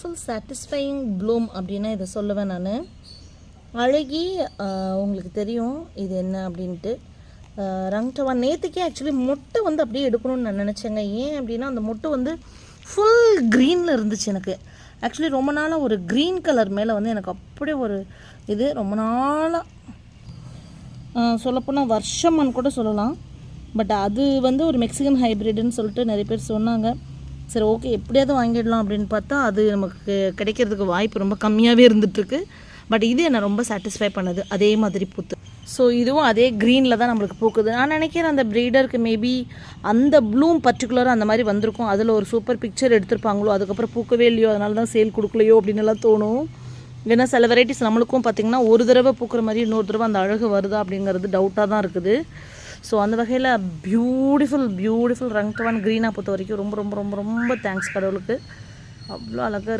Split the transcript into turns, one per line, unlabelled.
Full satisfying Bloom அப்படின்னா இதை சொல்லுவேன் நான். அழகி உங்களுக்கு தெரியும் இது என்ன அப்படின்ட்டு. ரங்டவா நேற்றுக்கே ஆக்சுவலி மொட்டை வந்து அப்படியே எடுக்கணும்னு நான் நினச்சேங்க. ஏன் அப்படின்னா அந்த மொட்டை வந்து ஃபுல் க்ரீனில் இருந்துச்சு எனக்கு. ஆக்சுவலி ரொம்ப நாளாக ஒரு க்ரீன் கலர் மேலே வந்து எனக்கு அப்படியே ஒரு இது ரொம்ப நாளாக சொல்லப்போனால் வருஷம்னு கூட சொல்லலாம். பட் அது வந்து ஒரு மெக்சிகன் ஹைப்ரிட்னு சொல்லிட்டு நிறைய பேர் சொன்னாங்க. சரி ஓகே எப்படியாவது வாங்கிடலாம் அப்படின்னு பார்த்தா அது நமக்கு கிடைக்கிறதுக்கு வாய்ப்பு ரொம்ப கம்மியாகவே இருந்துகிட்ருக்கு பட் இது என்னை ரொம்ப சாட்டிஸ்ஃபை பண்ணுது அதே மாதிரி பூத்து. ஸோ இதுவும் அதே க்ரீனில் தான் நம்மளுக்கு பூக்குது. நான் நினைக்கிறேன் அந்த ப்ரீடருக்கு மேபி அந்த ப்ளூம் பர்டிகுலராக அந்த மாதிரி வந்திருக்கும். அதில் ஒரு சூப்பர் பிக்சர் எடுத்திருப்பாங்களோ அதுக்கப்புறம் பூக்கவே இல்லையோ அதனால தான் சேல் கொடுக்கலையோ அப்படின்னுலாம் தோணும். ஏன்னா சில வெரைட்டிஸ் நம்மளுக்கும் பார்த்திங்கன்னா ஒரு தடவை பூக்கிற மாதிரி இன்னொரு தடவை அந்த அழகு வருதா அப்படிங்கிறது டவுட்டாக தான் இருக்குது. ஸோ அந்த வகையில் பியூட்டிஃபுல் பியூட்டிஃபுல் ரங்டவான் க்ரீனாக பொறுத்த வரைக்கும் ரொம்ப ரொம்ப ரொம்ப ரொம்ப தேங்க்ஸ் கடவுளுக்கு. அவ்வளோ அழகாக